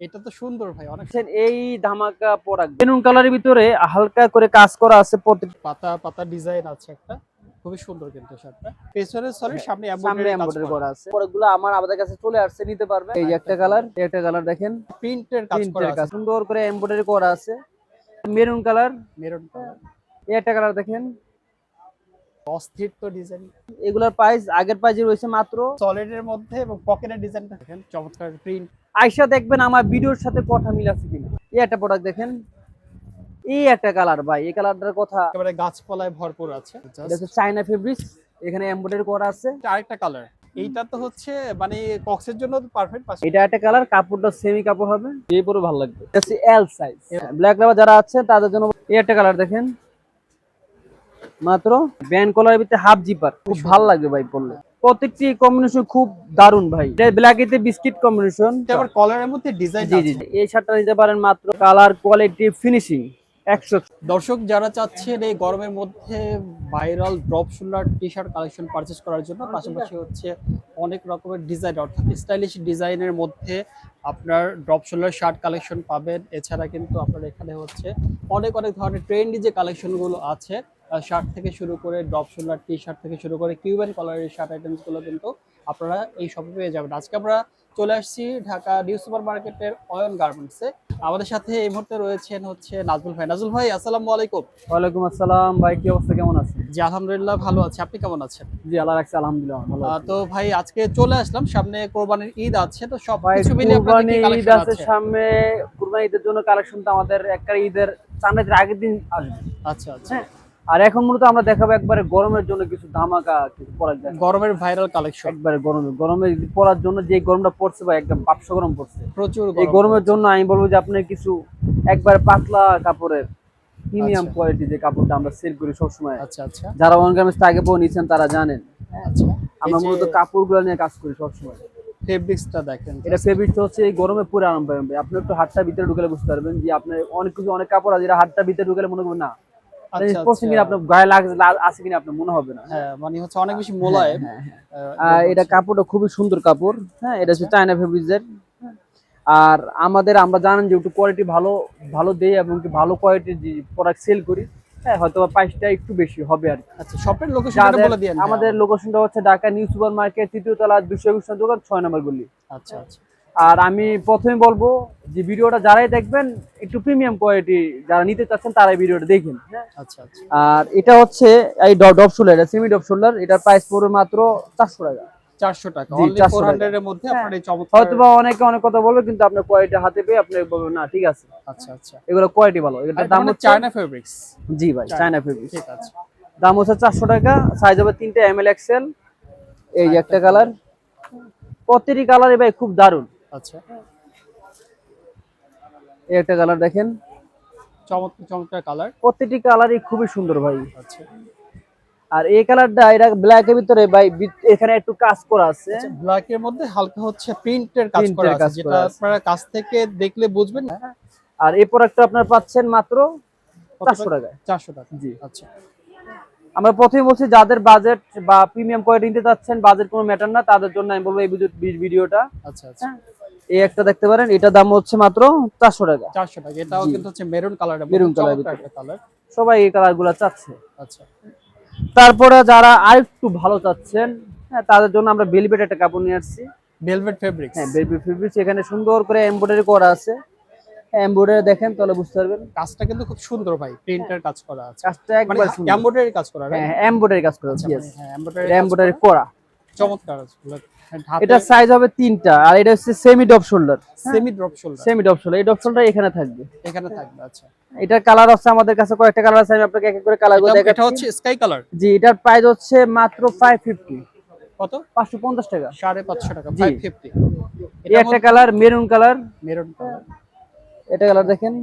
এটা তো সুন্দর ভাই অনেক এই ধামাকা প্রোডাক্ট বেনুন কালারের ভিতরে হালকা করে কাজ করা আছে পাতা পাতা ডিজাইন আছে একটা। খুবই সুন্দর কিন্তু শার্টটা। পেছনে সরি সামনে সামনে এমব্রয়ডারি করা। আছে। প্রোডাক্টগুলো আমার আমাদের কাছে চলে আসছে নিতে পারবে এই যে একটা কালার একটা কালার দেখেন। প্রিন্টের কাজ করা আছে। সুন্দর করে এমব্রয়ডারি করা আছে। মেরুন কালার মেরুন কালার এই একটা কালার দেখেন। অস্থির তো ডিজাইন এগুলোর প্রাইস আগের প্রাইজে রয়েছে মাত্র সলিডের মধ্যে এবং পকেটের ডিজাইনটা দেখেন। চমৎকার প্রিন্ট আইসা দেখবেন আমার ভিডিওর সাথে কথা মিল আছে কিনা। এই একটা প্রোডাক্ট দেখেন। এই একটা কালার ভাই এই কালারটার কথা একেবারে গাছপালায় ভরপুর আছে। এটা হচ্ছে চাইনা ফেব্রিক্স এখানে এমব্রয়ডারি করা আছে। এটা আরেকটা কালার এইটা তো হচ্ছে মানে কক্সের জন্য পারফেক্ট পাশে এটা একটা কালার কাপড়টা সেমি কাপড় হবে। এই পরে ভালো লাগবে। এটা হচ্ছে এল সাইজ ব্ল্যাক লাভার যারা আছে তাদের জন্য এই একটা কালার দেখেন। মাত্র ব্যান্ড কলারের ভিতরে হাফ জিপার খুব ভালো লাগবে ভাই পরলে। প্রত্যেকটি কম্বিনেশন খুব দারুণ ভাই। এটা ব্ল্যাক এতে বিস্কিট কম্বিনেশন আবার কলারের মধ্যে ডিজাইন জি জি জি। এই শার্টটা নিতে পারেন মাত্র কালার কোয়ালিটি ফিনিশিং একশো। দর্শক যারা চাচ্ছেন এই গরমের মধ্যে viral drop shoulder T shirt collection purchase করার জন্য পাশাপাশি হচ্ছে অনেক রকমের ডিজাইন অর্থাৎ স্টাইলিশ ডিজাইনের মধ্যে আপনার ড্রপ শোল্ডার শার্ট কালেকশন পাবেন। এছাড়া কিন্তু আপনার এখানে হচ্ছে অনেক অনেক ধরনের ট্রেন্ডি যে কালেকশনগুলো আছে শার্ট থেকে শুরু করে ড্রপ শোল্ডার টি শার্ট থেকে শুরু করে কিউবেন কালারের শার্ট আইটেমসগুলো কিন্তু আপনারা এই সবে পেয়ে যাবেন। আজকে আমরা চলে আসছি ঢাকা নিউ সুপার মার্কেটের অয়ন গার্মেন্টসে আমাদের সাথে এই মুহূর্তে রয়েছেন হচ্ছে নাজমুল ভাই। নাজমুল ভাই আসসালামু আলাইকুম। ওয়ালাইকুম আসসালাম। ভাই কি অবস্থা? কেমন আছেন? জি আলহামদুলিল্লাহ ভালো আছি। আপনি কেমন আছেন? জি আল্লাহ রাখছে আলহামদুলিল্লাহ ভালো তো ভাই আজকে চলে আসলাম। সামনে কোরবানির ঈদ আছে তো সব কিছু মিলে আপনাদের কি ঈদ আছে আছে? সামনে কুরবানি ঈদের জন্য কালেকশন তো আমাদের একটা ঈদের চাঁদের আগের দিন আসবে। আচ্ছা আচ্ছা। হ্যাঁ আর এখন মূলত আমরা দেখাবো একবারে গরমের জন্য কিছু ধামাকা কিছু পড়ার জন্য গরমের ভাইরাল কালেকশন একবারে গরমে গরমে পড়ার জন্য যে গরমটা পড়ছে ভাই একদম বাপসা গরম পড়ছে। প্রচুর এই গরমের জন্য আমি বলব যে আপনার কিছু একবারে পাতলা কাপড়ের প্রিমিয়াম আচ্ছা। কোয়ালিটি যে কাপড়টা আমরা সেল করি সবসময়। আচ্ছা আচ্ছা। যারা আগে পর নিয়েছেন তারা জানেন। আচ্ছা। আমরা মূলত কাপড়গুলো নিয়ে কাজ করি সবসময়। ফেব্রিক্সটা দেখেন। এটা ফেব্রিকটা হচ্ছে এই গরমে পুরো আরাম পাবেন আপনি একটু হাতটা ভিতরে ঢুকালে বুঝতে পারবেন যে আপনার অনেক কিছু অনেক কাপড় আছে যেটা হাতটা ভিতরে ঢুকালে মনে করবেন না। পড়ছে কিনা। আপনার গায়ে আছে কিনা আপনার মনে হবে না। হ্যাঁ মানে হচ্ছে অনেক বেশি মোলায়েম। আহ, আর এটা কাপড়টা খুবই সুন্দর কাপড়। হ্যাঁ এটা হচ্ছে চায়না ফেব্রিক্সের আর আমাদের আমরা জানেন যে একটু কোয়ালিটি ভালো ভালো দেই এবং ভালো কোয়ালিটির যে প্রোডাক্ট সেল করি হ্যাঁ হয়তো প্রাইসটা একটু বেশি হবে আর কি। আচ্ছা শপের লোকেশনটা বলে আমাদের লোকেশনটা হচ্ছে ঢাকা নিউ সুপার মার্কেট তৃতীয় তলা দুশো একুশ দোকান ছয় নম্বর গলি। আচ্ছা আচ্ছা। আর আমি প্রথমে বলব যে ভিডিওটা যারাই দেখবেন একটু প্রিমিয়াম কোয়ালিটি যারা নিতে চাচ্ছেন তারাই ভিডিওটা দেখেন হ্যাঁ? আচ্ছা আচ্ছা। আর এটা হচ্ছে এই ডপ শোল্ডার এটা সেমি ডপ শোল্ডার এটার প্রাইস পড়বে মাত্র চারশো টাকা। চারশো টাকা জি, অনলি 400 ফোর টাকা। হান্ড্রেড এর মধ্যে আপনার এই হয়তো বা অনেকে অনেক কথা বলবে কিন্তু আপনার কোয়ালিটি হাতে পেয়ে আপনি বলবেন না ঠিক আছে। আচ্ছা আচ্ছা। এগুলো কোয়ালিটি ভালো। এটার দাম হচ্ছে চায়না ফেব্রিক্স জি ভাই চায়না ফেব্রিক ঠিক আছে। দাম হচ্ছে চারশো টাকা সাইজ হবে তিনটে এম এল এক্সেল এই একটা কালার প্রতিটি ভাই খুব দারুণ। আচ্ছা। এই একটা কালার দেখেন। চমৎকার চমৎকার কালার প্রতিটি কালারই খুবই সুন্দর ভাই। আচ্ছা। আর এই কালারটা এটা ব্ল্যাক এর ভিতরে ভাই এখানে একটু কাজ করা আছে। ব্ল্যাক এর মধ্যে হালকা হচ্ছে প্রিন্টের কাজ করা আছে যেটা আপনারা কাছ থেকে দেখলে বুঝবেন আর এই প্রোডাক্টটা আপনার পাচ্ছেন মাত্র চারশো টাকায়। চারশো টাকা। জি। আচ্ছা। আমরা প্রথমে বলছি যাদের বাজেট বা প্রিমিয়াম কোয়ালিটি নিতে চাচ্ছেন বাজেট কোনো ম্যাটার না তাদের জন্য আমি বলব এই ভিডিও- ভিডিওটা আচ্ছা আচ্ছা। এই একটা দেখতে পারেন এটার দাম হচ্ছে মাত্র চারশো টাকা। চারশো টাকা। এটাও কিন্তু হচ্ছে মেরুন কালার মেরুন এর কালার সবাই এই কালারগুলা চাচ্ছে। আচ্ছা। তারপরে যারা আরেকটু ভালো চাচ্ছেন হ্যাঁ তাদের জন্য আমরা বেলভেট একটা কাপড় নিয়ে আসছি। ভেলভেট ফেব্রিক্স হ্যাঁ বেলভেট ফেব্রিক্স এখানে সুন্দর করে এমব্রয়ডারি করা আছে। এমব্রয়ডারি দেখেন তাহলে বুঝতে পারবেন। কাজটা কিন্তু খুব সুন্দর ভাই প্রিন্টের কাজ করা আছে। কাজটা মানে একবার এমব্রয়ডারি কাজ করা হ্যাঁ এমব্রয়ডারি কাজ করা আচ্ছা, yes মানে হ্যাঁ, এমব্রয়ডারি করা। করা। চমৎকার আছে হ্যাঁ, এটা সাইজ হবে তিনটা আর এটা হচ্ছে semi drop shoulder semi drop shoulder semi drop shoulder এই ডপ শোল্ডার এখানে থাকবে। এখানে থাকবে আচ্ছা। এটার কালার আছে আমাদের কাছে কয়েকটা কালার আছে আমি আপনাকে এক এক করে কালারগুলো এটা- এটা হচ্ছে স্কাই কালার জি এটার প্রাইস হচ্ছে মাত্র ফাইভ ফিফটি কত? পাঁচশো পঞ্চাশ টাকা। সাড়ে পাঁচশো টাকা জি। ফাইভ ফিফটি এই একটা colour maroon colour maroon colour এটা কালার দেখেন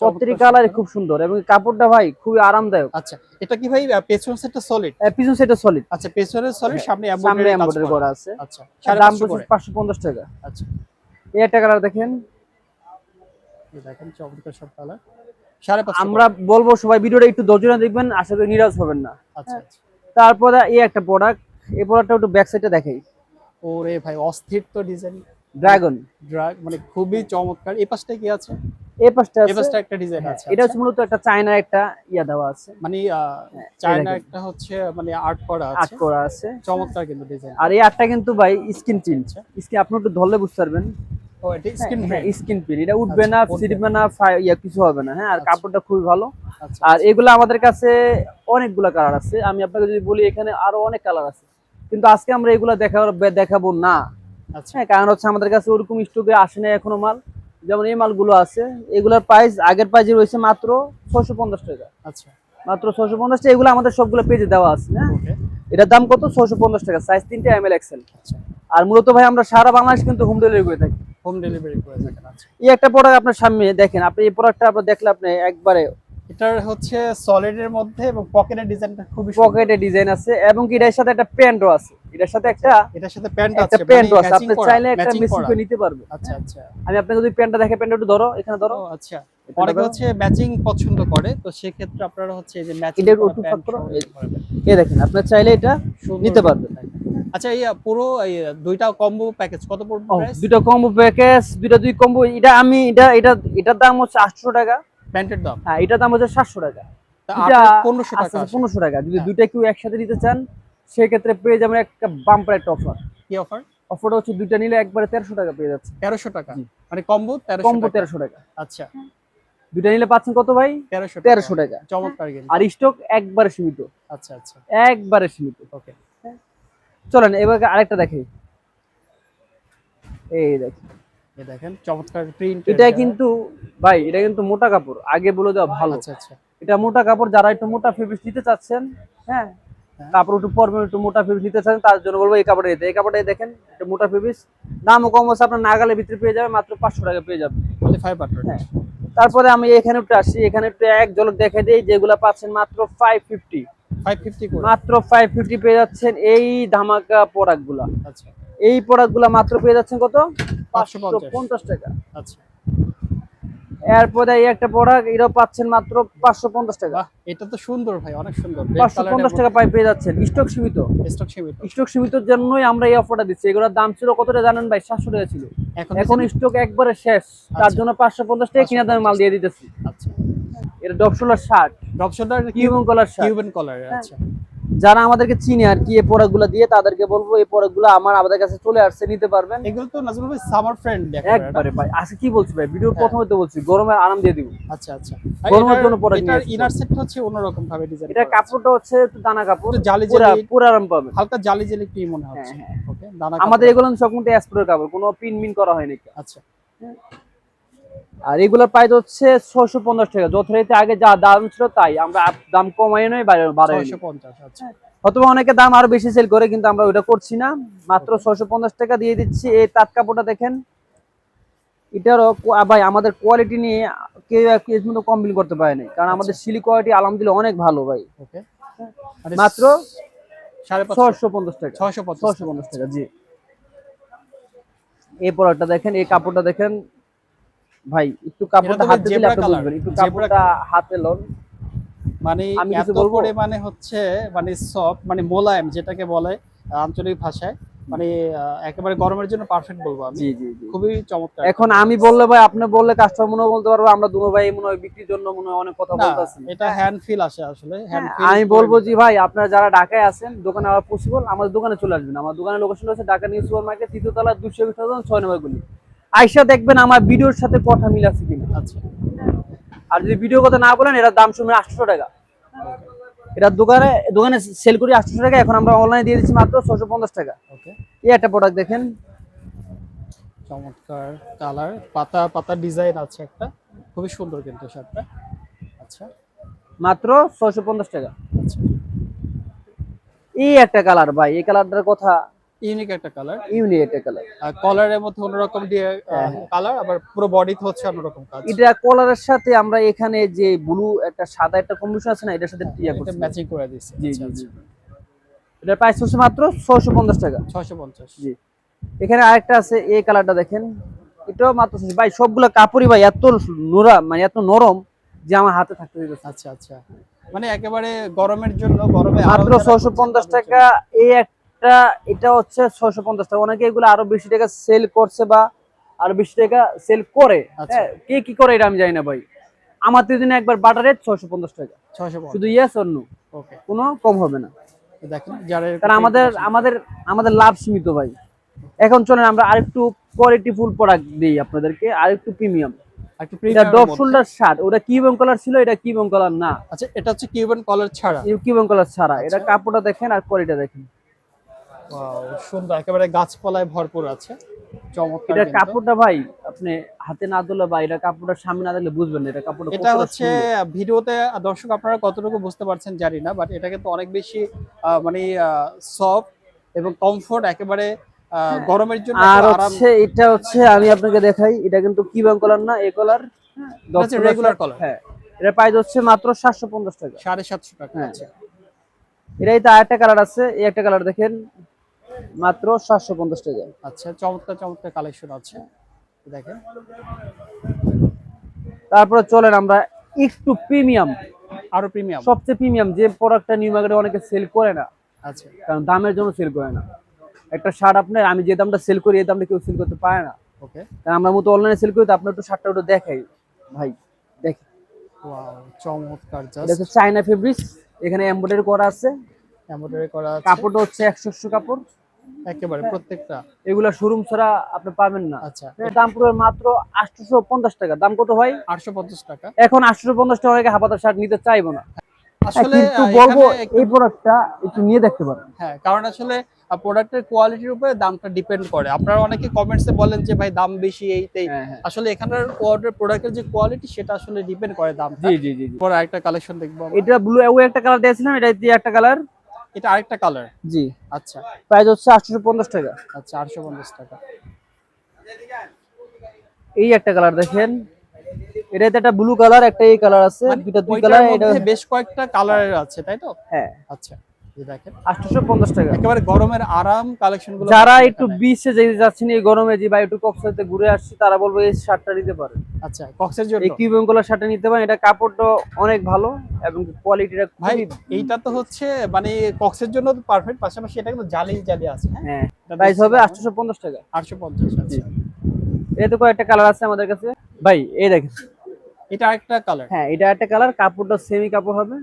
প্রত্যেকটি কালার খুব সুন্দর এবং কাপড়টা ভাই খুবই আরামদায়ক। আচ্ছা এটা কি ভাই পেছন সেটটা সলিড পিছন সলিড আচ্ছা পেছনের সলিড সামনে হ্যাঁ, এমব্রয়ডারি করা। করা আছে। আচ্ছা দাম পড়ছে টাকা। আচ্ছা। এই একটা কালার দেখেন। এই দেখেন চমৎকার সব কালার আমরা বলব সবাই ভিডিওটা একটু ধৈর্য দেখবেন আশা করি নিরাশ হবেন না। আচ্ছা আচ্ছা। তারপরে এই একটা প্রোডাক্ট এই প্রোডাক্টটা একটু ব্যাক সাইডে দেখাই। ওরে ভাই অস্থির তো ডিজাইন ড্রাগন ড্রাগ মানে খুবই চমৎকার। এই পাশটা কি আছে? এই পাশটা এই পাশটা একটা ডিজাইন হ্যাঁ, আছে এটা আচ্ছা। হচ্ছে মূলত একটা চায়নার একটা ইয়া দেওয়া আছে। মানে হ্যাঁ, চায়না একটা হচ্ছে মানে আর্ট করা আছে। করা আছে। চমৎকার কিন্তু ডিজাইন আর এই আটটা কিন্তু ভাই স্কিন প্রিন্ট আচ্ছা। স্কিন আপনি একটু ধরলে বুঝতে পারবেন। ও এটা স্কিন প্রিন্ট স্কিন প্রিন্ট এটা উঠবে আচ্ছা, না উঠবে। ছিড়বে না ইয়া কিছু হবে না হ্যাঁ আর আচ্ছা। কাপড়টা খুবই ভালো। আচ্ছা আর এগুলো আমাদের কাছে অনেকগুলো কালার আছে। আমি আপনাকে যদি বলি এখানে আরও অনেক কালার আছে। কিন্তু আজকে আমরা এগুলো দেখাবো দেখাবো না। আচ্ছা হ্যাঁ কারণ হচ্ছে আমাদের কাছে ওরকম স্টকে আসে না এখনও মাল। যেমন এই মালগুলো আছে এগুলোর প্রাইস আগের প্রাইজে রয়েছে মাত্র ছশো পঞ্চাশ টাকা। আচ্ছা। মাত্র ছশো পঞ্চাশ টাকা এগুলো আমাদের সবগুলো পেজে দেওয়া আছে হ্যাঁ? ওকে এটার দাম কত? ছশো পঞ্চাশ টাকা সাইজ তিনটে এম এল এক্সেল আচ্ছা। আর মূলত ভাই আমরা সারা বাংলাদেশ কিন্তু হোম ডেলিভারি করে থাকি। হোম ডেলিভারি করে থাকেন আচ্ছা। এই একটা প্রোডাক্ট আপনার সামনে দেখেন আপনি এই প্রোডাক্টটা আপনার দেখলে আপনি একবারে এটার হচ্ছে সলিডের মধ্যে এবং পকেটের ডিজাইনটা খুবই সুন্দর। পকেটে ডিজাইন আছে এবং এটার সাথে একটা প্যান্টও আছে। এটার সাথে একটা এটার সাথে প্যান্ট একটা আছে প্যান্টও মানে আছে। আপনি চাইলে একটা মেশিন করা। নিতে পারবে আচ্ছা আচ্ছা। আমি আপনাকে যদি প্যান্টটা দেখে প্যান্টটা একটু ধরো এখানে ধরো। আচ্ছা। অনেকে হচ্ছে ম্যাচিং পছন্দ করে তো সেক্ষেত্রে আপনারা হচ্ছে এই যে ম্যাচিং এটা একটু ফাঁক করো। এই দেখেন আপনার চাইলে এটা নিতে পারবেন। আচ্ছা এই পুরো এই দুইটা কম্বো প্যাকেজ কত পড়বে প্রাইস দুটো কম্বো প্যাকেজ দুটো দুই কম্বো এটা আমি এটা এটা এটার দাম হচ্ছে আটশো টাকা। প্যান্টের দাম? হ্যাঁ এটার দাম হচ্ছে সাতশো টাকা। এটা 1500 টাকা পনেরোশো টাকা। যদি হ্যাঁ। দুইটা কেউ একসাথে নিতে চান সেক্ষেত্রে পেয়ে যাবেন একটা বাম্পার একটা অফার কি অফার অফারটা হচ্ছে দুইটা নিলে একবারে তেরোশো টাকা পেয়ে যাচ্ছে। তেরোশো টাকা। মানে কম্বো কম্বো তেরোশো টাকা। আচ্ছা। দুইটা নিলে পাচ্ছেন কত ভাই? তেরোশো তেরোশো টাকা। চমৎকার আর স্টক একবারে সীমিত। আচ্ছা আচ্ছা। একবারে সীমিত। ওকে। চলেন এবার আরেকটা দেখি। এই দেখেন। এই দেখেন চমৎকার প্রিন্ট এটা কিন্তু ভাই এটা কিন্তু মোটা কাপড়। আগে বলে দেওয়া ভালো। আচ্ছা আচ্ছা। এটা মোটা কাপড় যারা একটু মোটা ফেব্রিক নিতে চাচ্ছেন হ্যাঁ হ্যাঁ। কাপড় একটু পরবেন একটু মোটা ফেব্রিক নিতে চান তার জন্য বলব এই কাপড়টা নিতে এই কাপড়টা দেখেন একটু মোটা ফেব্রিক দামও কম আছে আপনার নাগালের ভিতরে পেয়ে যাবে মাত্র পাঁচশো টাকা পেয়ে যাবে ফাইভ হান্ড্রেড হ্যাঁ। তারপরে আমি এখানে একটু আসি এখানে একটু এক ঝলক দেখে দিই যেগুলো পাচ্ছেন মাত্র ফাইভ ফিফটি ফাইভ ফিফটি মাত্র ফাইভ ফিফটি পেয়ে যাচ্ছেন এই ধামাকা প্রোডাক্টগুলা। আচ্ছা। এই প্রোডাক্টগুলা মাত্র পেয়ে যাচ্ছেন কত? পাঁচশো পঞ্চাশ। টাকা। আচ্ছা। এরপরে এই একটা প্রোডাক্ট এটাও পাচ্ছেন মাত্র পাঁচশো পঞ্চাশ টাকা। এটা তো সুন্দর ভাই অনেক সুন্দর। পাঁচশো পঞ্চাশ টাকা পাই পেয়ে যাচ্ছেন। স্টক সীমিত। স্টক সীমিত। স্টক সীমিতর জন্যই আমরা এই অফারটা দিচ্ছি। এগুলোর দাম ছিল কতটা জানেন ভাই? সাতশো টাকা ছিল। এখন স্টক একবারে শেষ। তার আচ্ছা। জন্য পাঁচশো পঞ্চাশ টাকা কিনা দামে মাল দিয়ে দিতেছি। আচ্ছা। এটা drop shoulder shirt collar shirt Cuban collar আচ্ছা। যারা আমাদেরকে চিনে আর কি এই প্রোডাক্টগুলো দিয়ে তাদেরকে বলব এই প্রোডাক্টগুলো আমার আমাদের কাছে চলে আসছে নিতে পারবেন। এগুলো তো নাজমুল ভাই সামার ফ্রেন্ড একবারে ভাই আজকে কি বলছি ভাই? ভিডিওর হ্যাঁ। প্রথমে তো বলছি গরমের আরাম দিয়ে দিব। আচ্ছা আচ্ছা। গরমের জন্য এটার এসেছি। ইনার সেটটা হচ্ছে অন্যরকম ভাবে ডিজাইন এটা কাপড়টা হচ্ছে একটু দানা কাপড় জালি জালি পুরা আরাম পাবে হালকা জালি জালি কি মনে হচ্ছে। হ্যাঁ, ওকে দানা আমাদের এগুলো সব কিন্তু কাপড় কোনো পিন মিন করা হয়নি। আচ্ছা। আর এগুলোর প্রাইস হচ্ছে ছশো পঞ্চাশ টাকা। যথারীতি আগে যা দাম ছিল তাই। আমরা দাম কমাই নয় বাড়াই পঞ্চাশ আচ্ছা। অনেকে দাম আরও বেশি সেল করে কিন্তু আমরা ওইটা করছি না। মাত্র ছশো পঞ্চাশ টাকা দিয়ে দিচ্ছি। এই তাঁত কাপড়টা দেখেন। এটারও ভাই আমাদের কোয়ালিটি নিয়ে কেউ এর মধ্যে কমপ্লেন করতে পারে পারেনি কারণ আমাদের সিলি কোয়ালিটি আলহামদুলিল্লাহ অনেক ভালো ভাই। মাত্র সাড়ে পাঁচশো। ছশো পঞ্চাশ টাকা। ছশো পঞ্চাশ। টাকা জি। এই প্রোডাক্টটা দেখেন এই কাপড়টা দেখেন। ভাই একটু কাপড়টা হাতে দিলে আপনি বুঝবেন একটু কাপড়টা হাতে লন। মানে আমি এত কিছু বলব? পরিমাণে হচ্ছে মানে সফট মানে মোলায়েম যেটাকে বলে আঞ্চলিক ভাষায়। মানে একেবারে গরমের জন্য পারফেক্ট বলব আমি। জি জি খুবই চমৎকার। এখন আমি বললে ভাই আপনি বললে কাস্টমার মনে বলতে পারব আমরা দুনো ভাই মনে হয় বিক্রির জন্য মনে হয় অনেক কথা বলতেছি। এটা হ্যান্ড ফিল আসে আসলে হ্যান্ড হ্যাঁ, আমি বলব জি ভাই আপনারা যারা ঢাকায় আছেন দোকানে আবার পসিবল আমাদের দোকানে চলে আসবেন। আমার দোকানের লোকেশন হচ্ছে ঢাকা নিউ সুপার মার্কেট তৃতীয় তলা দুশো বিশ ছয় নম্বর গুলি। আইসা দেখবেন আমার ভিডিওর সাথে কথা মিল আছে কিনা। আচ্ছা। আর যদি ভিডিও কথা না বলেন এটার দাম শুনবেন আটশো টাকা। এটা দোকানে দোকানে সেল করি আটশো টাকা এখন আমরা অনলাইনে দিয়ে দিচ্ছি মাত্র ছশো পঞ্চাশ টাকা। ওকে। এই একটা প্রোডাক্ট দেখেন। চমৎকার কালার পাতা পাতা ডিজাইন আছে একটা। খুবই সুন্দর কিন্তু শার্টটা। আচ্ছা। মাত্র ছশো পঞ্চাশ টাকা। আচ্ছা। এই একটা কালার ভাই এই কালারটার কথা ইউনিক একটা কালার। ইউনিক একটা কালার। আর কলারের মধ্যে অন্যরকম দিয়ে কালার আবার পুরো বডিতে হচ্ছে অন্যরকম কাজ। এটা কলারের সাথে আমরা এখানে যে ব্লু একটা সাদা একটা কম্বিনেশন আছে না এটার সাথে ইয়া এটা করছি। ম্যাচিং করে দিচ্ছে জি, আচ্ছা জি, আচ্ছা। এটার প্রাইস হচ্ছে মাত্র ছশো পঞ্চাশ টাকা। ছয়শো পঞ্চাশ। জি। এখানে আরেকটা আছে এই কালারটা দেখেন। এটাও মাত্র ভাই সবগুলো কাপড়ই ভাই এত নোরা মানে এত নরম যে আমার হাতে থাকতে দিতেছে আচ্ছা আচ্ছা। মানে একেবারে গরমের জন্য গরমে মাত্র যারা ছশো করছে পঞ্চাশ তাদের টাকা এই এক প্রোডাক্টটা এটা হচ্ছে ছয়শো পঞ্চাশ টাকা। অনেকে এগুলো আরও বেশি টাকা সেল করছে বা আরও বেশি টাকা সেল করে। আচ্ছা। হ্যাঁ কে কি করে এটা আমি জানি না ভাই। আমার দিন একবার বাটার রেট ছয়শো পঞ্চাশ টাকা। ছয়শো শুধু ইয়েস অন্য কোনো কম হবে না। দেখেন কারণ আমাদের আমাদের আমাদের লাভ সীমিত ভাই। এখন চলেন আমরা আরেকটু কোয়ালিটি ফুল প্রোডাক্ট দিই আপনাদেরকে আরেকটু প্রিমিয়াম এটা ডপ শোল্ডার শার্ট ওটা কিউবন কালার ছিল এটা কিউবন কালার না। আচ্ছা এটা হচ্ছে কিউবান কলার ছাড়া। কিউবন কালার ছাড়া। এটা আচ্ছা। কাপড়টা দেখেন আর কোয়ালিটি দেখেন। সুন্দর একেবারে গাছপালায় ভরপুর আছে চমৎকার এটা কাপড়টা ভাই আপনি হাতে না দিলে বা এটা কাপড়টা সামনে না দিলে বুঝবেন এটা কাপড়টা এটা হচ্ছে। ভিডিওতে দর্শক আপনারা কতটুকু বুঝতে পারছেন জানি না বাট এটা কিন্তু অনেক বেশি মানে সফট এবং কমফোর্ট একেবারে গরমের জন্য হ্যাঁ। আর হচ্ছে এটা হচ্ছে আমি আপনাকে দেখাই এটা কিন্তু কিউবন কালার না এ কালার regular color। হ্যাঁ এটা প্রাইস হচ্ছে মাত্র সাতশো পঞ্চাশ টাকা সাড়ে সাতশো টাকা হ্যাঁ। এটাই তো আরেকটা কালার আছে এই একটা কালার দেখেন মাত্র সাতশো পঞ্চাশ টাকা। আচ্ছা চমৎকার চমৎকার কালেকশন আছে। দেখেন। তারপরে চলেন আমরা একটু প্রিমিয়াম আরও প্রিমিয়াম সবচেয়ে প্রিমিয়াম যে প্রোডাক্টটা নিউ মার্কেটে অনেকে সেল করে না আচ্ছা। কারণ দামের জন্য সেল করে না। একটা শার্ট আপনার আমি যে দামটা সেল করি এই দামটা কেউ সেল করতে পারে না। ওকে। কারণ আমরা মতো অনলাইনে সেল করি তো আপনার একটু শার্টটা একটু দেখাই। ভাই দেখি ওয়াও চমৎকার জাস্ট চাইনা ফেব্রিক্স এখানে এমব্রয়ডারি করা আছে। এমব্রয়ডারি করা আছে। কাপড়টা হচ্ছে একশো কাপড়। একেবারে প্রত্যেকটা। এগুলা শোরুম ছাড়া আপনি পাবেন না। আচ্ছা। এর দাম পুরো মাত্র আটশোশো পঞ্চাশ টাকা। দাম কত হয় টাকা। এখন আটশো পঞ্চাশ টাকা অনেকে হাফাতার শার্ট নিতে চাইব না। আসলে কিন্তু বলব এই প্রোডাক্টটা একটু নিয়ে দেখতে পারেন। হ্যাঁ কারণ আসলে প্রোডাক্টের কোয়ালিটির উপরে দামটা ডিপেন্ড করে। আপনারা অনেকে কমেন্টসে বলেন যে ভাই দাম বেশি এইতেই। হ্যাঁ হ্যাঁ। আসলে এখানকার প্রোডাক্টের যে কোয়ালিটি সেটা আসলে ডিপেন্ড করে দাম জি জি জি জি। পরে আরেকটা কালেকশন দেখব এটা ব্লু একটা কালার দিয়েছিলাম এটা দিয়ে একটা কালার এটা আরেকটা কালার জি। আচ্ছা। প্রাইস হচ্ছে আটশোশো পঞ্চাশ টাকা। আচ্ছা আটশো পঞ্চাশ টাকা। এই একটা কালার দেখেন। এটাতে একটা ব্লু কালার একটা এই কালার আছে। মানে দুইটা দুই কালার এটা বেশ কয়েকটা কালারের আছে তাই তো? হ্যাঁ। আচ্ছা। এই একেবারে গরমের আরাম কালেকশনগুলো। যারা পাচ্ছেন একটু এখানে। বিচে যেতে যাচ্ছেন এই গরমে যে বা একটু ঘুরে আসছি তারা বলব এই শার্টটা নিতে পারে। আচ্ছা কক্সের জন্য? এই শার্টটা নিতে পারেন এটা কাপড়টা অনেক ভালো এবং কোয়ালিটিটা ভাই এইটা তো হচ্ছে মানে কক্সের জন্য তো পারফেক্ট পাশাপাশি এটা কিন্তু জালি জালি আছে হ্যাঁ? হ্যাঁ প্রাইস হবে টাকা। আচ্ছা। এতে কয়েকটা কালার আছে আমাদের কাছে। ভাই এই দেখেন। এটা আরেকটা কালার হ্যাঁ এটা একটা কালার কাপড়টা সেমি কাপড় হবে।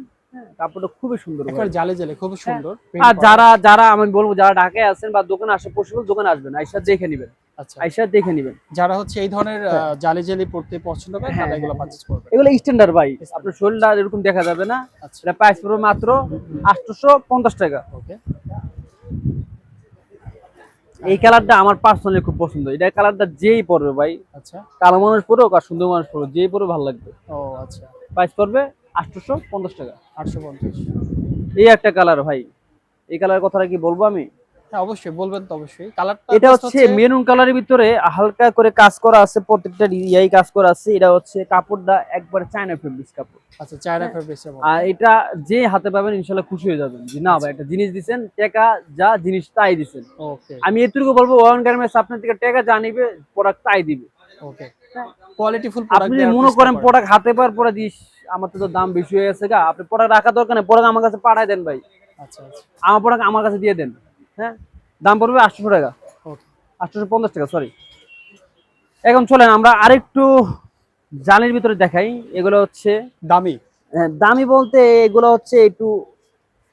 কাপড়টা খুবই সুন্দর। একবার জালে জালে খুব সুন্দর। আর যারা যারা আমি বলব যারা ঢাকায় আছেন বা দোকানে আসে দোকানে আসবেন আইসা দেখে নেবেন। আচ্ছা। আইসা দেখে নেবেন। যারা হচ্ছে এই ধরনের আহ, জালি জালি পড়তে পছন্দ করে হ্যাঁ, তারা এগুলো পারচেজ করবে এগুলো স্ট্যান্ডার্ড ভাই। আপনার শরীরটা এরকম দেখা যাবে না। আচ্ছা। এটা প্রাইস পড়বে মাত্র আটশোশো পঞ্চাশ টাকা। ওকে এই কালারটা আমার পার্সোনালি খুব পছন্দ। এটা কালারটা যেই পরবে ভাই। আচ্ছা। কালো মানুষ পরুক আর সুন্দর মানুষ পরুক যেই পরবে ভালো লাগবে। ও আচ্ছা। প্রাইস পড়বে আটশোশো পঞ্চাশ টাকা। আটশো পঞ্চাশ। এই একটা কালার ভাই। এই কালার কথাটা কি বলব আমি? হ্যাঁ অবশ্যই বলবেন তো অবশ্যই। কালারটা এটা হচ্ছে মেরুন কালারের ভিতরে হালকা করে কাজ করা আছে প্রত্যেকটা ইয়াই কাজ করা আছে। এটা হচ্ছে কাপড়টা একবার চায়না ফেব্রিক্স কাপড়। আচ্ছা চায়না ফেব্রিক্সের আর এটা যে হাতে পাবেন খুশি হয়ে যাবেন। যে না ভাই একটা জিনিস টাকা যা জিনিস তাই ওকে আমি এটুকু বলব ওয়ান গার্মেন্টস আপনার থেকে টাকা যা নিবে প্রোডাক্ট তাই দিবে। ওকে। কোয়ালিটি ফুল আপনি মনে করেন প্রোডাক্ট হাতে পার পরে দিস আমার তো দাম বেশি হয়ে গেছে গা আপনি প্রোডাক্ট রাখা দরকার নেই প্রোডাক্ট আমার কাছে পাঠাই দেন ভাই। আচ্ছা আচ্ছা। আমার প্রোডাক্ট আমার কাছে দিয়ে দেন। হ্যাঁ? দাম পড়বে আটশো টাকা। ওকে। আটশোশো পঞ্চাশ টাকা সরি এখন চলেন আমরা আরেকটু জালের ভিতরে দেখাই। এগুলো হচ্ছে দামি। আহ, দামি বলতে এগুলো হচ্ছে একটু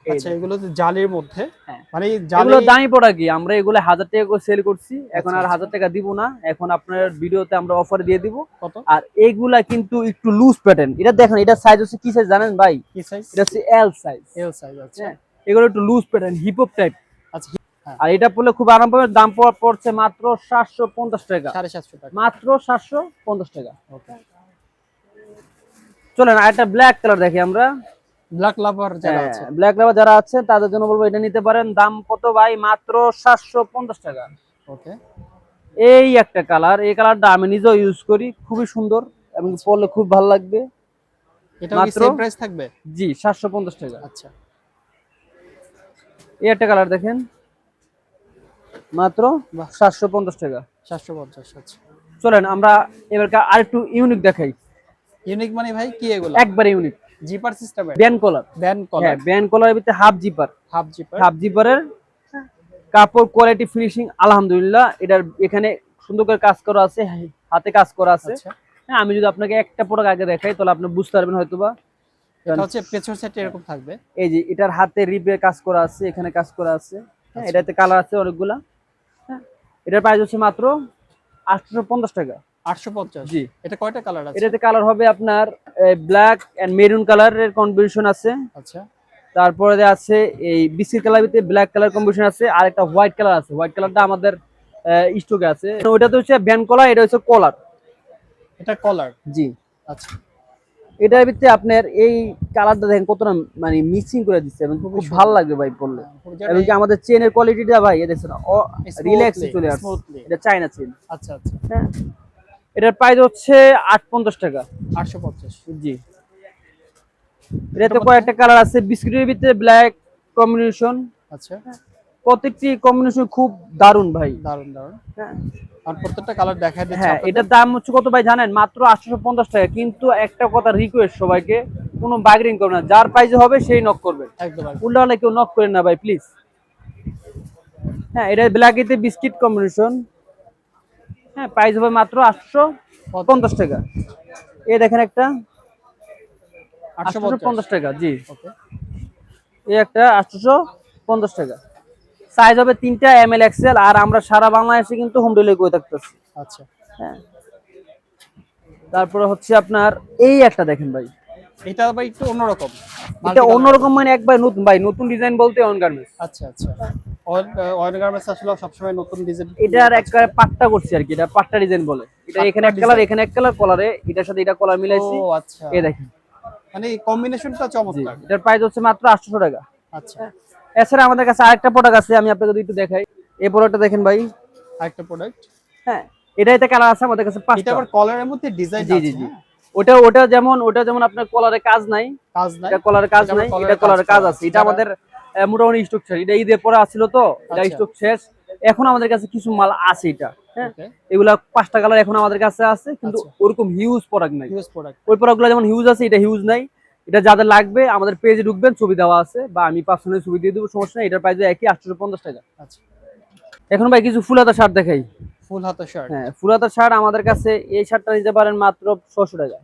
আচ্ছা এগুলো তো জালির মধ্যে। হ্যাঁ। মানে এগুলো দামি প্রোডাক্ট কি? আমরা এগুলো হাজার টাকা করে সেল করছি। এখন আচ্ছা, আর হাজার টাকা দিব না। এখন আপনার ভিডিওতে আমরা অফার দিয়ে দিব। কত? আর এইগুলা কিন্তু একটু লুজ প্যাটার্ন এটা দেখেন এটা সাইজ হচ্ছে কি সাইজ জানেন ভাই? কি সাইজ এটা হচ্ছে এল সাইজ এল সাইজ আচ্ছা। হ্যাঁ এগুলো একটু loose pattern hip hop type আচ্ছা হ্যাঁ। আর এটা পড়লে খুব আরাম পাবে দাম পড়- পড়ছে মাত্র সাতশো পঞ্চাশ টাকা। সাড়ে সাতশো টাকা। মাত্র সাতশো পঞ্চাশ টাকা। চলেন আর একটা ব্ল্যাক কালার দেখি আমরা। ব্ল্যাক লাভার যারা হ্যাঁ, আছে। ব্ল্যাক কালার যারা আছে তাদের জন্য বলব এটা নিতে পারেন। দাম কত ভাই? মাত্র সাতশো পঞ্চাশ টাকা। ওকে এই একটা কালার এই কালারটা আমি নিজেও ইউজ করি। খুবই সুন্দর এবং পরলে খুব ভালো লাগবে। এটা কি সেম প্রাইস থাকবে? জি সাতশো পঞ্চাশ টাকা। আচ্ছা। এই একটা কালার দেখেন। মাত্র বাহ। সাতশো পঞ্চাশ টাকা। সাতশো পঞ্চাশ আচ্ছা। চলেন আমরা এবার আরেকটু ইউনিক দেখাই। ইউনিক মানে ভাই কি এগুলো? একবার ইউনিক জিপার সিস্টেমে ব্যান কলার। ব্যান হ্যাঁ কলার ব্যান কলারের ভিতরে half zipper half zipper half জিপারের কাপড় কোয়ালিটি ফিনিশিং আলহামদুলিল্লাহ এটার এখানে সুন্দর করে কাজ করা আছে হাতে কাজ করা আছে। আচ্ছা। হ্যাঁ আমি যদি আপনাকে একটা প্রোডাক্ট আগে দেখাই তাহলে আপনি বুঝতে পারবেন হয়তোবা। এটা হচ্ছে পেছন সাইডে এরকম থাকবে। এই যে এটার হাতে রিপে কাজ করা আছে এখানে কাজ করা আছে। হ্যাঁ আচ্ছা। এটাতে কালার আছে অনেকগুলা। হ্যাঁ এটার প্রাইস হচ্ছে মাত্র আটশো পঞ্চাশ টাকা। আটশো পঞ্চাশ। জি। এটা কয়টা কালার আছে? এটাতে কালার হবে আপনার ব্ল্যাক এন্ড মেরুন কালারের কম্বিনেশন আছে। আচ্ছা। তারপরে আছে এই বিস্কিট কালার ভিতরে ব্ল্যাক কালার কম্বিনেশন আছে আর একটা হোয়াইট কালার আছে। হোয়াইট কালারটা আমাদের স্টকে আছে। ওইটা তো হচ্ছে ব্যান কলার এটা হচ্ছে কলার এটা কলার জি। আচ্ছা। এটার ভিতরে আপনার এই কালারটা দেখেন কতটা মানে মিক্সিং করে দিচ্ছে এবং খুব ভালো লাগবে ভাই পড়লে এবং কি আমাদের চেনের কোয়ালিটিটা ভাই এ দেখছেন রিল্যাক্স চলে আসছে। এটা চাইনা চেন আচ্ছা আচ্ছা। হ্যাঁ। এটার প্রাইস হচ্ছে আট পঞ্চাশ টাকা। আটশো পঞ্চাশ। জি। এটাতে কয়েকটা কালার আছে বিস্কিটের ভিতরে ব্ল্যাক কম্বিনেশন আচ্ছা। প্রত্যেকটি কম্বিনেশন খুব দারুণ ভাই। দারুণ দারুণ হ্যাঁ। আর প্রত্যেকটা কালার দেখাই দিচ্ছে হ্যাঁ এটার দাম হচ্ছে কত ভাই জানেন? মাত্র আটশো পঞ্চাশ টাকা। কিন্তু একটা কথা রিকোয়েস্ট সবাইকে কোনো বার্গেনিং না। যার প্রাইজে হবে সেই নক করবে। একদম। কেউ নক করেন না ভাই প্লিজ হ্যাঁ এটা ব্ল্যাকেতে বিস্কিট কম্বিনেশন হ্যাঁ প্রাইস হবে মাত্র আটশো পঞ্চাশ টাকা। এ দেখেন একটা আটশো পঞ্চাশ টাকা জি। এ একটা আটশোশো পঞ্চাশ টাকা। সাইজ হবে তিনটা এম এল এক্সেল আর আমরা সারা বাংলাদেশে কিন্তু হোম ডেলিভারি করে থাকতেছি। আচ্ছা। হ্যাঁ। তারপরে হচ্ছে আপনার এই একটা দেখেন ভাই। এটা ভাই একটু অন্যরকম। এটা। অন্যরকম মানে একবার নতুন ভাই নতুন ডিজাইন বলতে অন গার্মেন্টস আচ্ছা আচ্ছা। অয়েল গার্মেন্টস আসলে সবসময় নতুন ডিজাইন এটার একটা পাট্টা করছি আর কি এটা পাট্টা ডিজাইন বলে। এটা পাট্টা এখানে এক কালার এখানে এক কালার কলারে এটার সাথে এটা কলার মিলাইছি। ও আচ্ছা। এই দেখেন। মানে কম্বিনেশনটা জি চমৎকার। এটার প্রাইস হচ্ছে মাত্র আটশো টাকা। আচ্ছা। এছাড়া আমাদের কাছে আরেকটা প্রোডাক্ট আছে আমি আপনাকে একটু দেখাই। এই প্রোডাক্টটা দেখেন ভাই। আরেকটা প্রোডাক্ট হ্যাঁ এটাইতে কালার আছে আমাদের কাছে এটা পাঁচটা আবার কলারের মধ্যে ডিজাইন জি জি জি। ওটা ওটা যেমন ওটা যেমন আপনার কলারে কাজ নাই কাজ নাই। এটা কলারে কাজ নাই এটা কলারে কাজ আছে। এটা আমাদের মোটামুটি স্টক শেষ। এটা ঈদের পরে আসছিল তো এটা আচ্ছা। স্টক শেষ। এখন আমাদের কাছে কিছু মাল আছে এটা হ্যাঁ? এগুলা পাঁচটা কালার এখন আমাদের কাছে আছে কিন্তু আচ্ছা। ওরকম হিউজ প্রোডাক্ট নাই। ইউজ প্রোডাক্ট যেমন হিউজ আছে এটা হিউজ নাই। এটা যাদের লাগবে আমাদের পেজে ঢুকবেন ছবি দেওয়া আছে বা আমি পার্সোনালি ছবি দিয়ে দেবো সমস্যা নেই। এটার প্রাইস একই আটশো পঞ্চাশ টাকা। আচ্ছা। এখন ভাই কিছু ফুলাতা শার্ট দেখাই। ফুল হাতা শার্ট হ্যাঁ ফুলাতা শার্ট আমাদের কাছে এই শার্টটা নিতে পারেন মাত্র ছশো টাকা।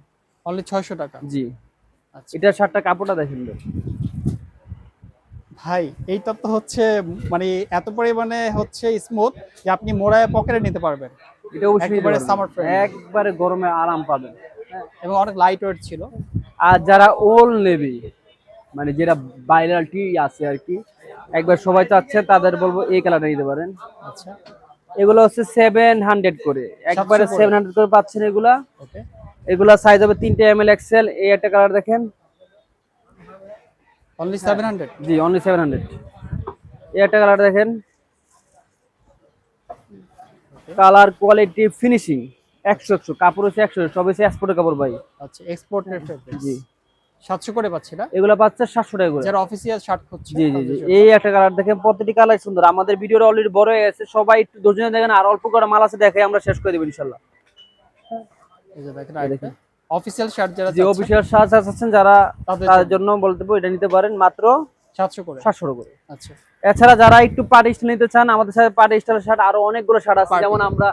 অনলি 600 টাকা? জি। আচ্ছা। এটার শার্টটা কাপড়টা দেখেন ভাই। এইটা তো হচ্ছে মানে এত পরিমাণে হচ্ছে স্মুথ যে আপনি মোড়ায় পকেটে নিতে পারবেন। এটা একেবারে পারবেন। একবারে গরমে আরাম পাবেন। এবং অনেক লাইট ওয়েট ছিল। আর যারা ওল নেবে মানে যেটা ভাইরাল টি আছে আর কি একবার সবাই চাচ্ছে তাদের বলব এই কালারটা নিতে পারেন। আচ্ছা। এগুলো হচ্ছে সেভেন হান্ড্রেড করে। একবারে 700 করে। সেভেন হান্ড্রেড করে পাচ্ছেন এগুলা। ওকে এগুলা সাইজ হবে তিনটে এম এল এক্সেল এই একটা কালার দেখেন। অনলি 700 জি অনলি সেভেন হান্ড্রেড এই একটা কালার দেখেন। কালার কোয়ালিটি ফিনিশিং একশো একশো কাপড় হচ্ছে একশো সব হচ্ছে এক্সপোর্টের কাপড় ভাই। আচ্ছা এক্সপোর্টের ফেব্রিক জি। 700 করে পাচ্ছি না? এগুলো পাচ্ছে সাতশো টাকা করে। যারা অফিসিয়াল শার্ট করছে জি জি জি। এই একটা কালার দেখেন প্রতিটি কালার সুন্দর। আমাদের ভিডিওটা অলরেডি বড় হয়ে গেছে সবাই একটু ধৈর্য দেখেন আর অল্প করে মাল আছে দেখে আমরা শেষ করে দেবো ইনশাল্লাহ। এই যে দেখেন। অফিসিয়াল শার্ট যারা যে অফিসিয়াল সাজ আছেন যারা তাদের জন্য। বলতে এটা নিতে পারেন মাত্র 700 করে। সাতশো টাকা করে। আচ্ছা। এছাড়া যারা একটু পার্টি স্টাইল নিতে চান আমাদের সাথে পার্টি স্টাইল শার্ট আরও অনেকগুলো শার্ট আছে। যেমন আমরা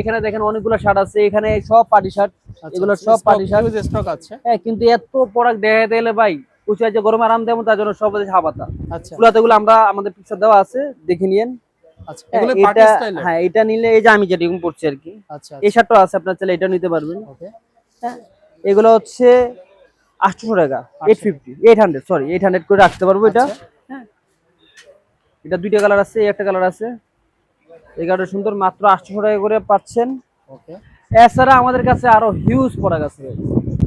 এখানে দেখেন অনেকগুলো শার্ট আছে এখানে সব পার্টি শার্ট আচ্ছা, এগুলো সব পার্টি শার্ট স্টক আছে। হ্যাঁ কিন্তু এত প্রোডাক্ট দেখা দিলে ভাই কুচি যে গরমে আরাম দেবো তার জন্য সব হাবাতা। আচ্ছা। ফুলাতে গুলো আমরা আমাদের পিকচার দেওয়া আছে দেখে নিয়েন। আচ্ছা হ্যাঁ, এগুলো পার্টি এটা হ্যাঁ এটা নিলে এই যে আমি যেটা এরকম পড়ছি আর কি। আচ্ছা এই শার্টটা আছে আপনার চাইলে এটা নিতে পারবেন। ওকে এগুলো হচ্ছে আটশোশো টাকা eight fifty eight hundred sorry eight hundred করে রাখতে পারব এটা। আচ্ছা। হ্যাঁ। এটা দুইটা কালার আছে এই একটা কালার আছে। এই কালারটা সুন্দর মাত্র আটশোশো টাকা করে পাচ্ছেন। এছাড়া আমাদের কাছে আরও হিউজ প্রোডাক্ট আছে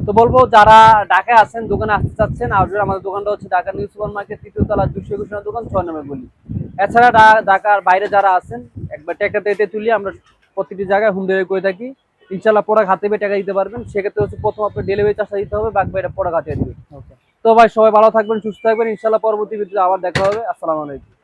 তো বলব যারা ঢাকায় আছেন দোকানে আসতে চাচ্ছেন আর আমাদের দোকানটা হচ্ছে ঢাকা নিউ সুপার মার্কেট তৃতীয় তলা দুশো একুশ দোকান ছয় নম্বর গলি। এছাড়া ঢাকার বাইরে যারা আছেন একবার দিতে তুলি আমরা প্রতিটি জায়গায় হোম ডেলিভারি করে থাকি। ইনশাল্লাহ প্রোডাক্ট হাতে পেয়ে টাকা দিতে পারবেন। সেক্ষেত্রে হচ্ছে প্রথম আপনার ডেলিভারি চার্জটা দিতে হবে বাকি এটা প্রোডাক্ট হাতে দিবে তো ভাই সবাই ভালো থাকবেন সুস্থ থাকবেন। ইনশাল্লাহ পরবর্তী ভিডিওতে আবার দেখা হবে। আসসালামু আলাইকুম।